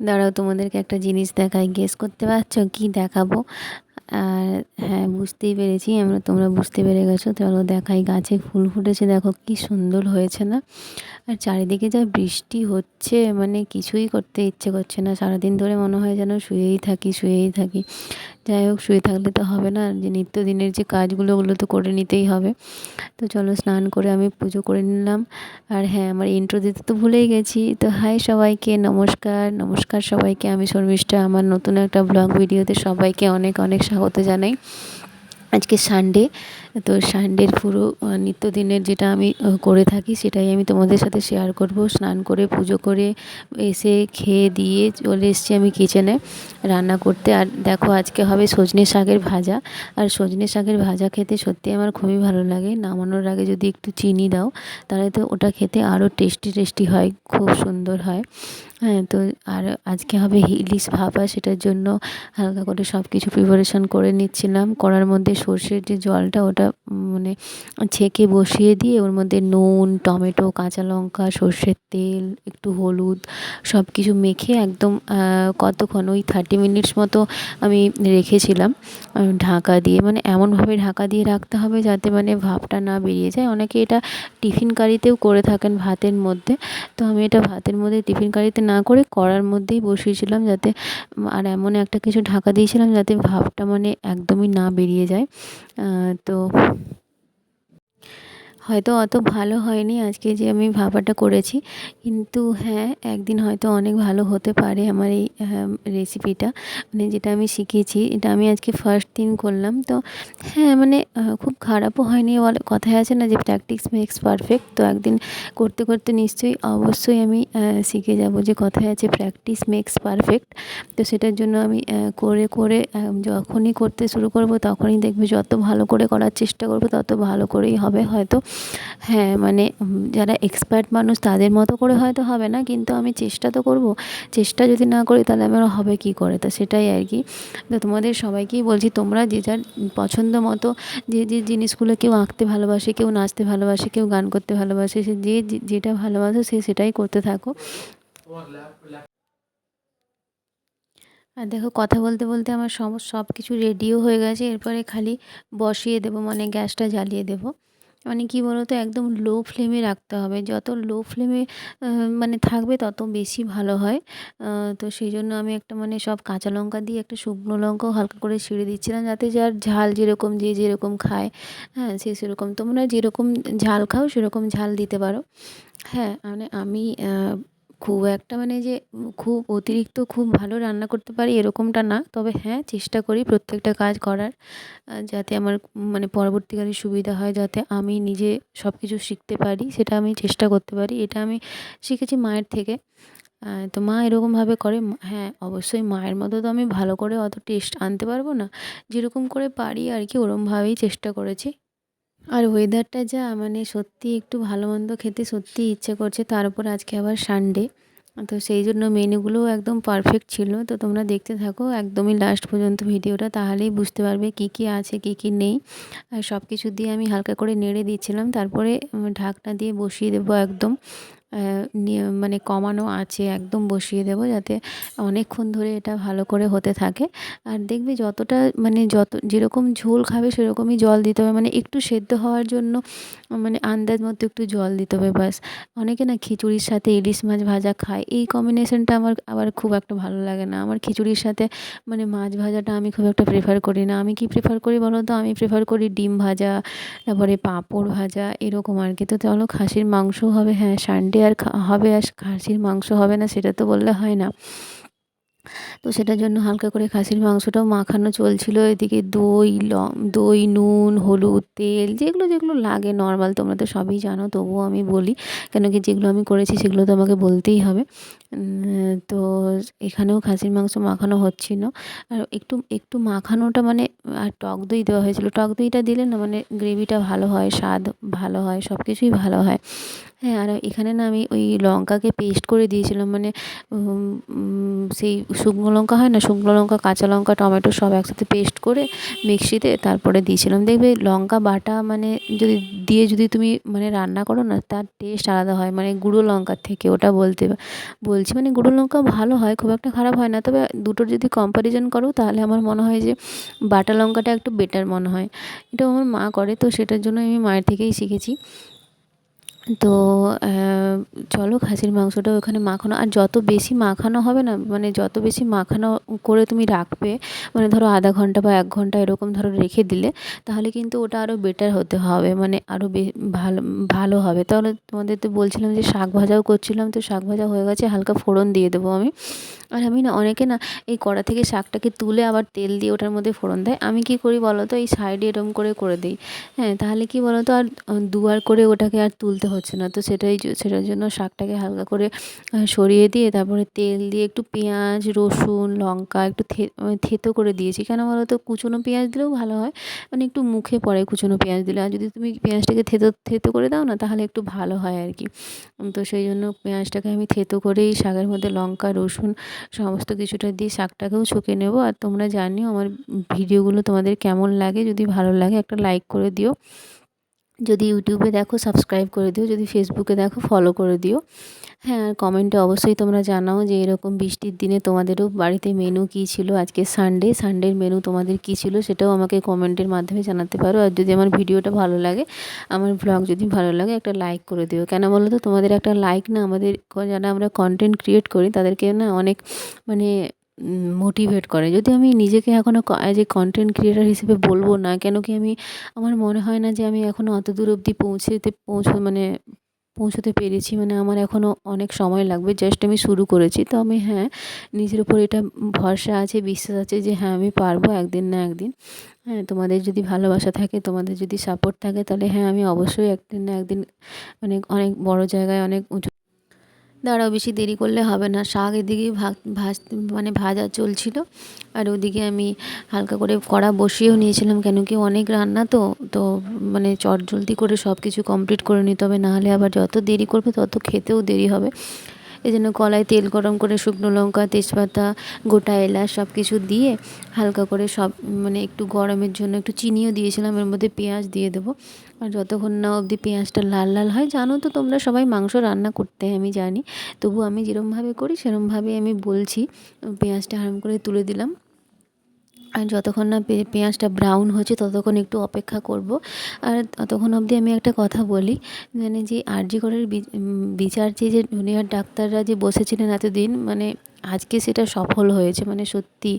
দাঁড়াও, তোমাদেরকে একটা জিনিস দেখাই। গেস করতে পারছ? কি দেখাবো? আর হ্যাঁ বুঝতেই পেরেছি। আমরা, তোমরা বুঝতে পেরে গেছো। চলো দেখাই, গাছে ফুল ফুটেছে। দেখো কি সুন্দর হয়েছে না? আর চারিদিকে যা বৃষ্টি হচ্ছে মানে কিছুই করতে ইচ্ছে করছে না। সারাদিন ধরে মনে হয় যেন শুয়েই থাকি শুয়েই থাকি। যাই হোক, শুয়ে থাকলে তো হবে না। যে নিত্যদিনের যে কাজগুলো, ওগুলো তো করে নিতেই হবে। তো চলো স্নান করে আমি পুজো করে নিলাম। আর হ্যাঁ আমার ইন্ট্রো দিতে তো ভুলেই গেছি। তো হাই সবাইকে, নমস্কার। নমস্কার সবাইকে। আমি শর্মিষ্ঠা। আমার নতুন একটা ব্লগ ভিডিওতে সবাইকে অনেক অনেক স্বাগত জানাই। আজকে সানডে তো সানডের পুরো নিত্যদিনের যেটা আমি করে থাকি সেটাই আমি তোমাদের সাথে শেয়ার করব। স্নান করে, পুজো করে, এসে খেয়ে দিয়ে চলে এসেছি আমি কিচেনে রান্না করতে। আর দেখো আজকে হবে সজনে শাকের ভাজা। আর সজনে শাকের ভাজা খেতে সত্যি আমার খুবই ভালো লাগে। নামানোর আগে যদি একটু চিনি দাও, তাহলে তো ওটা খেতে আরও টেস্টি টেস্টি হয়, খুব সুন্দর হয়। হ্যাঁ তো আর আজকে হবে ইলিশ ভাপা, সেটার জন্য হালকা করে সব কিছু প্রিপারেশান করে নিচ্ছিলাম। করার মধ্যে সর্ষের যে জলটা, ওটা মানে ছেঁকে বসিয়ে দিয়ে ওর মধ্যে নুন, টমেটো, কাঁচা লঙ্কা, সর্ষের তেল, একটু হলুদ সব কিছু মেখে একদম কতক্ষণ ওই থার্টি মিনিটস মতো আমি রেখেছিলাম। ঢাকা দিয়ে মানে এমনভাবে ঢাকা দিয়ে রাখতে হবে যাতে মানে ভাপটা না বেরিয়ে যায়। অনেকে এটা টিফিন কারিতেও করে থাকেন ভাতের মধ্যে। তো আমি এটা ভাতের মধ্যে টিফিন কারিতে না করে করার মধ্যেই বসিয়েছিলাম যাতে, আর এমন একটা কিছু ঢাকা দিয়েছিলাম যাতে ভাবটা মানে একদমই না বেরিয়ে যায়। তো হয়তো অত ভালো হয়নি, আজকে যে আমি ভাপাটা করেছি। কিন্তু হ্যাঁ একদিন হয়তো অনেক ভালো হতে পারে আমার এই রেসিপিটা মানে যেটা আমি শিখেছি, এটা আমি আজকে ফার্স্ট দিন করলাম। তো হ্যাঁ মানে খুব খারাপও হয়নি। বলে, কথায় আছে না যে প্র্যাকটিস মেক্স পারফেক্ট তো একদিন করতে করতে নিশ্চয়ই অবশ্যই আমি শিখে যাব যে কথায় আছে প্র্যাকটিস মেক্স পারফেক্ট তো সেটার জন্য আমি করে করে যখনই করতে শুরু করব, তখনই দেখবে যত ভালো করে করার চেষ্টা করব, তত ভালো করেই হবে হয়তো। হ্যাঁ মানে যারা এক্সপার্ট মানুষ তাদের মতো করে হয়তো হবে না, কিন্তু আমি চেষ্টা তো করব। চেষ্টা যদি না করি তাহলে আমার হবে কী করে? তো সেটাই আর কি। তো তোমাদের সবাইকেই বলছি, তোমরা যে যার পছন্দ মতো, যে যে জিনিসগুলো কেউ আঁকতে ভালোবাসে, কেউ নাচতে ভালোবাসে, কেউ গান করতে ভালোবাসে, সে যে যেটা ভালোবাসে সে সেটাই করতে থাকো। আর দেখো, কথা বলতে বলতে আমার সব সব কিছু রেডিও হয়ে গেছে, এরপরে খালি বসিয়ে দেবো মানে গ্যাসটা জ্বালিয়ে দেবো। মানে কী বলো তো একদম লো ফ্লেমে রাখতে হবে। যত লো ফ্লেমে মানে থাকবে তত বেশি ভালো হয়। তো সেই জন্য আমি একটা মানে সব কাঁচা লঙ্কা দিয়ে একটা শুকনো লঙ্কাও হালকা করে ছিঁড়ে দিচ্ছিলাম যাতে যার ঝাল যেরকম যে যেরকম খায়। হ্যাঁ সে সেরকম তোমরা যেরকম ঝাল খাও সেরকম ঝাল দিতে পারো। হ্যাঁ মানে আমি খুব একটা মানে যে খুব অতিরিক্ত খুব ভালো রান্না করতে পারি এরকমটা না। তবে হ্যাঁ চেষ্টা করি প্রত্যেকটা কাজ করার যাতে আমার মানে পরবর্তীকালে সুবিধা হয়, যাতে আমি নিজে সব কিছু শিখতে পারি, সেটা আমি চেষ্টা করতে পারি। এটা আমি শিখেছি মায়ের থেকে। তো মা এরকমভাবে করে। হ্যাঁ অবশ্যই মায়ের মতো তো আমি ভালো করে অত টেস্ট আনতে পারব না। যেরকম করে পারি আর কি, ওরমভাবেই চেষ্টা করেছি। আর ওয়েদারটা যা মানে সত্যি একটু ভালো মন্দ খেতে সত্যি ইচ্ছে করছে। তার উপর আজকে আবার সানডে তো সেই জন্য মেনুগুলোও একদম পারফেক্ট ছিল। তো তোমরা দেখতে থাকো, একদমই লাস্ট পর্যন্ত ভিডিওটা তাহলেই বুঝতে পারবে কি কি আছে, কি কি নেই। আর সব কিছু দিয়ে আমি হালকা করে নেড়ে দিচ্ছিলাম, তারপরে ঢাকনা দিয়ে বসিয়ে দেবো একদম। মানে কমানো আছে, একদম বসিয়ে দেবো যাতে অনেকক্ষণ ধরে এটা ভালো করে হতে থাকে। আর দেখবে যতটা মানে যত, যেরকম ঝোল খাবে সেরকমই জল দিতে হবে। মানে একটু সেদ্ধ হওয়ার জন্য মানে আন্দাজ মতো একটু জল দিতে হবে ব্যাস। অনেকে না খিচুড়ির সাথে ইলিশ মাছ ভাজা খায়। এই কম্বিনেশনটা আমার আবার খুব একটা ভালো লাগে না। আমার খিচুড়ির সাথে মানে মাছ ভাজাটা আমি খুব একটা প্রেফার করি না। আমি কি প্রেফার করি বলো তো? আমি প্রেফার করি ডিম ভাজা, তারপরে পাঁপড় ভাজা, এরকম আর কি। তো চলো খাসির মাংসও হবে হ্যাঁ সানডে আর হবে আর খাসির মাংস হবে না, সেটা তো বললে হয় না। তো সেটার জন্য হালকা করে খাসির মাংসটাও মাখানো চলছিল। এদিকে দই দই, নুন, হলুদ, তেল, যেগুলো যেগুলো লাগে নর্মাল তোমরা তো সবই জানো, তবুও আমি বলি। কেন কি যেগুলো আমি করেছি, সেগুলো তো আমাকে বলতেই হবে। তো এখানেও খাসির মাংস মাখানো হচ্ছিল। আর একটু একটু মাখানোটা মানে আর টক দই দেওয়া হয়েছিল। টক দইটা দিলে না মানে গ্রেভিটা ভালো হয়, স্বাদ ভালো হয় সব কিছুই ভালো হয়। হ্যাঁ আর এখানে না আমি ওই লঙ্কাকে পেস্ট করে দিয়েছিলাম মানে সেই শুকনো লঙ্কা হয় না, শুকনো লঙ্কা, কাঁচা লঙ্কা, টমেটো সব একসাথে পেস্ট করে মিক্সিতে তারপরে দিয়েছিলাম। দেখবে লঙ্কা বাটা মানে যদি দিয়ে যদি তুমি মানে রান্না করো না, তার টেস্ট আলাদা হয়। মানে গুঁড়ো লঙ্কার থেকে, ওটা বলতে, বলছি মানে গুঁড়ো লঙ্কা ভালো হয়, খুব একটা খারাপ হয় না, তবে দুটোর যদি কম্প্যারিজন করো, তাহলে আমার মনে হয় যে বাটা লঙ্কাটা একটু বেটার মনে হয়। এটা আমার মা করে, তো সেটার জন্য আমি মায়ের থেকেই শিখেছি। তো চলো খাসির মাংসটা ওখানে মাখানো। আর যত বেশি মাখানো হবে না মানে যত বেশি মাখানো করে তুমি রাখবে মানে ধরো আধা ঘণ্টা বা এক ঘণ্টা এরকম ধরো রেখে দিলে, তাহলে কিন্তু ওটা আরও বেটার হতে হবে মানে আরও ভালো ভালো হবে। তাহলে তোমাদের তো বলছিলাম যে শাক ভাজাও করছিলাম, তো শাক ভাজা হয়ে গেছে, হালকা ফোড়ন দিয়ে দেবো আমি। আর আমি না অনেকে না এই কড়া থেকে শাকটাকে তুলে আবার তেল দিয়ে ওটার মধ্যে ফোড়ন দেয়। আমি কী করি বলো তো এই সাইডে এরকম করে করে দিই। হ্যাঁ তাহলে কি বলো তো আর দুবার করে ওটাকে আর তুলতে হচ্ছে না। তো সেটাই সেটার জন্য শাকটাকে হালকা করে সরিয়ে দিয়ে তারপরে তেল দিয়ে একটু পেঁয়াজ, রসুন, লঙ্কা একটু থেতো করে দিয়েছি। কেন বলো তো কুচনো পেঁয়াজ দিলেও ভালো হয়। মানে একটু মুখে পড়ে কুচনো পেঁয়াজ দিলে। আর যদি তুমি পেঁয়াজটাকে থেতো থেতো করে দাও না, তাহলে একটু ভালো হয় আর কি। তো সেই জন্য পেঁয়াজটাকে আমি থেতো করেই শাকের মধ্যে লঙ্কা, রসুন সমস্ত কিছুটা দিয়ে শাকটাকেও ছুঁকে নেব। আর তোমরা জানিও আমার ভিডিওগুলো তোমাদের কেমন লাগে। যদি ভালো লাগে একটা লাইক করে দিও। যদি ইউটিউবে দেখো সাবস্ক্রাইব করে দিও। যদি ফেসবুকে দেখো ফলো করে দিও। হ্যাঁ আর কমেন্টে অবশ্যই তোমরা জানাও যে এরকম বৃষ্টির দিনে তোমাদেরও বাড়িতে মেনু কী ছিল? আজকে সানডে সানডের মেনু তোমাদের কী ছিল সেটাও আমাকে কমেন্টের মাধ্যমে জানাতে পারো। আর যদি আমার ভিডিওটা ভালো লাগে, আমার ব্লগ যদি ভালো লাগে, একটা লাইক করে দিও। কেন বলো তো? তোমাদের একটা লাইক না, আমাদের যারা আমরা কন্টেন্ট ক্রিয়েট করি, তাদেরকে না অনেক মানে মোটিভেট করে। যদি আমি নিজেকে এখনও অ্যাজ এ কন্টেন্ট ক্রিয়েটার হিসেবে বলব না, কেন কি আমি, আমার মনে হয় না যে আমি এখনও অত দূর অবধি পৌঁছেতে, পৌঁছো মানে পৌঁছতে পেরেছি। মানে আমার এখনও অনেক সময় লাগবে জাস্ট আমি শুরু করেছি। তো আমি হ্যাঁ নিজের উপর এটা ভরসা আছে, বিশ্বাস আছে যে হ্যাঁ আমি পারব একদিন না একদিন। হ্যাঁ তোমাদের যদি ভালোবাসা থাকে, তোমাদের যদি সাপোর্ট থাকে, তাহলে হ্যাঁ আমি অবশ্যই একদিন না একদিন মানে অনেক বড় জায়গায়, অনেক উঁচু দাঁড়াও, বেশি দেরি করলে হবে না। শাক এদিকে ভাজ মানে ভাজা চলছিল। আর ওদিকে আমি হালকা করে কড়া বসিয়েও নিয়েছিলাম, কেন কি অনেক রান্না তো তো মানে চটজলদি করে সব কিছু কমপ্লিট করে নিতে হবে। নাহলে আবার যত দেরি করবে তত খেতেও দেরি হবে। এই জন্য কলায় তেল গরম করে শুকনো লঙ্কা, তেজপাতা, গোটা এলাচ সব কিছু দিয়ে হালকা করে সব মানে একটু গরমের জন্য একটু চিনিও দিয়েছিলাম, এর মধ্যে পেঁয়াজ দিয়ে দেবো। আর যতক্ষণ না অবধি পেঁয়াজটা লাল লাল হয়, জানো তো তোমরা সবাই মাংস রান্না করতে, আমি জানি। তবু আমি যেরমভাবে করি সেরমভাবে আমি বলছি, পেঁয়াজটা হারাম করে তুলে দিলাম। আর যতক্ষণ না পেঁয়াজটা ব্রাউন হচ্ছে ততক্ষণ একটু অপেক্ষা করব। আর ততক্ষণ অবধি আমি একটা কথা বলি মানে যে আরজি করের বিচার যে যে জুনিয়র ডাক্তাররা যে বসেছিলেন এতদিন মানে আজকে সেটা সফল হয়েছে। মানে সত্যি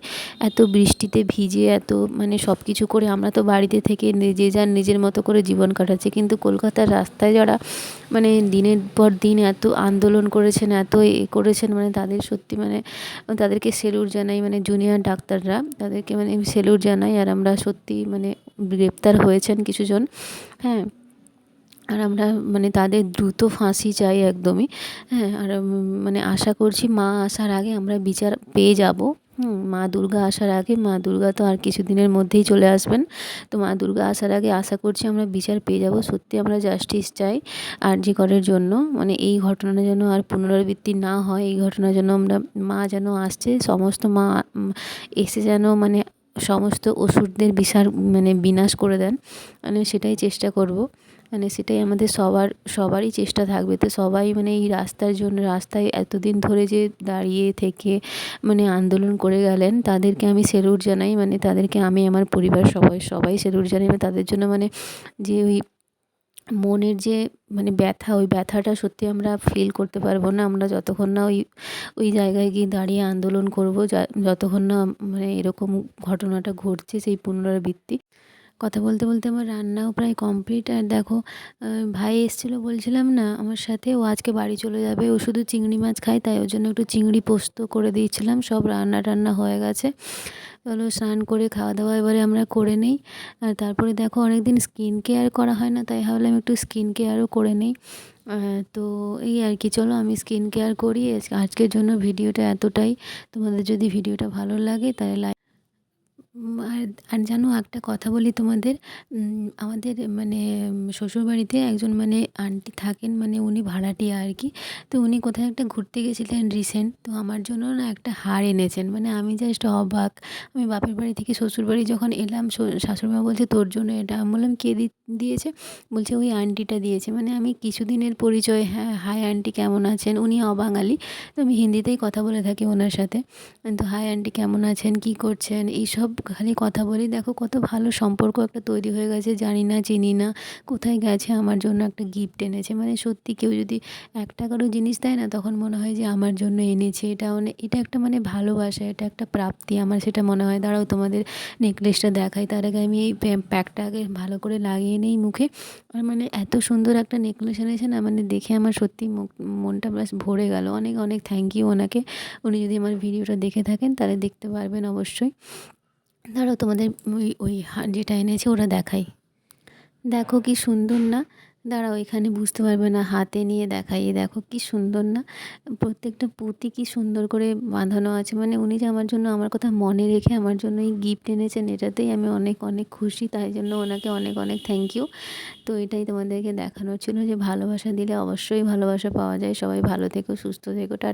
এত বৃষ্টিতে ভিজে, এত মানে সব কিছু করে আমরা তো বাড়িতে থেকে যে যার নিজের মতো করে জীবন কাটাচ্ছি। কিন্তু কলকাতার রাস্তায় যারা মানে দিনের পর দিন এত আন্দোলন করেছেন, এত এ করেছেন মানে তাদের সত্যি মানে তাদেরকে সেলুট জানাই মানে জুনিয়র ডাক্তাররা তাদেরকে মানে সেলুট জানাই। আর আমরা সত্যি মানে গ্রেপ্তার হয়েছেন কিছুজন। হ্যাঁ। আর আমরা মানে তাদের দ্রুত ফাঁসি চাই একদমই। হ্যাঁ আর মানে আশা করছি মা আসার আগে আমরা বিচার পেয়ে যাব। হুম, মা দুর্গা আসার আগে, মা দুর্গা তো আর কিছু দিনের মধ্যেই চলে আসবেন। তো মা দুর্গা আসার আগে আশা করছি আমরা বিচার পেয়ে যাব, সত্যি আমরা জাস্টিস চাই জি করের জন্য। মানে এই ঘটনা যেন আর পুনরাবৃত্তি না হয়, এই ঘটনার জন্য আমরা, মা যেন আসছে, সমস্ত মা এসে যেন মানে সমস্ত ওষুধদের বিশাল মানে বিনাশ করে দেন। মানে সেটাই চেষ্টা করব। মানে সেটাই আমাদের সবার, সবারই চেষ্টা থাকবে। তো সবাই মানে এই রাস্তার জন্য, রাস্তায় এতদিন ধরে যে দাঁড়িয়ে থেকে মানে আন্দোলন করে গেলেন, তাদেরকে আমি সেলুট জানাই। মানে তাদেরকে আমি, আমার পরিবার সবাই সবাই সেলুট জানাই। তাদের জন্য মানে যে ওই মনের যে মানে ব্যথা, ওই ব্যথাটা সত্যি আমরা ফিল করতে পারব না। আমরা যতক্ষণ না ওই ওই জায়গায় গিয়ে দাঁড়িয়ে আন্দোলন করব যতক্ষণ না মানে এরকম ঘটনাটা ঘটছে সেই পুনরাবৃত্তি। কথা বলতে বলতে আমার রান্নাও প্রায় কমপ্লিট আর দেখো ভাই এসেছিল বলছিলাম না আমার সাথে, ও আজকে বাড়ি চলে যাবে, ও শুধু চিংড়ি মাছ খায়, তাই ওর জন্য একটু চিংড়ি পোস্ত করে দিয়েছিলাম, সব রান্না টান্না হয়ে গেছে। চলো স্নান করে খাওয়া দাওয়া এবারে আমরা করে নিই। আর তারপরে দেখো অনেক দিন স্কিন কেয়ার করা হয় না, তাই ভাবলাম একটু স্কিন কেয়ারও করে নিই। তো এই আর কি, চলো আমি স্কিন কেয়ার করি আজকের জন্য ভিডিওটা এতটাই। তোমাদের যদি ভিডিওটা ভালো লাগে তাহলে লাইক আর আর জানো, একটা কথা বলি তোমাদের। আমাদের মানে শ্বশুরবাড়িতে একজন মানে আন্টি থাকেন মানে উনি ভাড়াটিয়া আর কি। তো উনি কোথায় একটা ঘুরতে গেছিলেন রিসেন্ট তো আমার জন্য না একটা হার এনেছেন। মানে আমি জাস্ট অবাক। আমি বাপের বাড়ি থেকে শ্বশুরবাড়ি যখন এলাম শাশুড়ি মা বলছে, তোর জন্য এটা। আমি বললাম, কে দিয়েছে? বলছে, ওই আন্টিটা দিয়েছে। মানে আমি কিছুদিনের পরিচয় হ্যাঁ হাই আন্টি কেমন আছেন? উনি অবাঙালি। তো আমি হিন্দিতেই কথা বলে থাকি ওনার সাথে। তো হাই আন্টি কেমন আছেন? কী করছেন? এইসব খালি কথা বলি, দেখো কত ভালো সম্পর্ক একটা তৈরি হয়ে গেছে, জানি না, চিনি না, কোথায় গেছে আমার জন্য একটা গিফট এনেছে। মানে সত্যি কেউ যদি এক টাকারও জিনিস দেয় না, তখন মনে হয় যে আমার জন্য এনেছে। এটা মানে এটা একটা মানে ভালোবাসা, এটা একটা প্রাপ্তি আমার, সেটা মনে হয়। দাঁড়াও তোমাদের নেকলেসটা দেখাই। তার আগে আমি এই প্যাকটা আগে ভালো করে লাগিয়ে নিই মুখে। আর মানে এত সুন্দর একটা নেকলেস এনেছে না মানে দেখে আমার সত্যি মনটা ব্যাস ভরে গেল। অনেক অনেক থ্যাংক ইউ ওনাকে। উনি যদি আমার ভিডিওটা দেখে থাকেন, তাহলে দেখতে পারবেন অবশ্যই। ধরো তোমাদের ওই ওই যেটা এনেছে ওরা দেখাই। দেখো কি সুন্দর না? দাঁড়াও, এখানে বুঝতে পারবে না, হাতে নিয়ে দেখাই। দেখো কি সুন্দর না? প্রত্যেকটা পুঁতি কি সুন্দর করে বাঁধানো আছে। মানে উনি যে আমার জন্য, আমার কথা মনে রেখে আমার জন্য এই গিফট এনেছেন, এটাতেই আমি অনেক অনেক খুশি। তাই জন্য ওনাকে অনেক অনেক থ্যাংক ইউ তো এটাই তোমাদেরকে দেখানোর ছিল যে ভালোবাসা দিলে অবশ্যই ভালোবাসা পাওয়া যায়। সবাই ভালো থেকো, সুস্থ থেকো, টা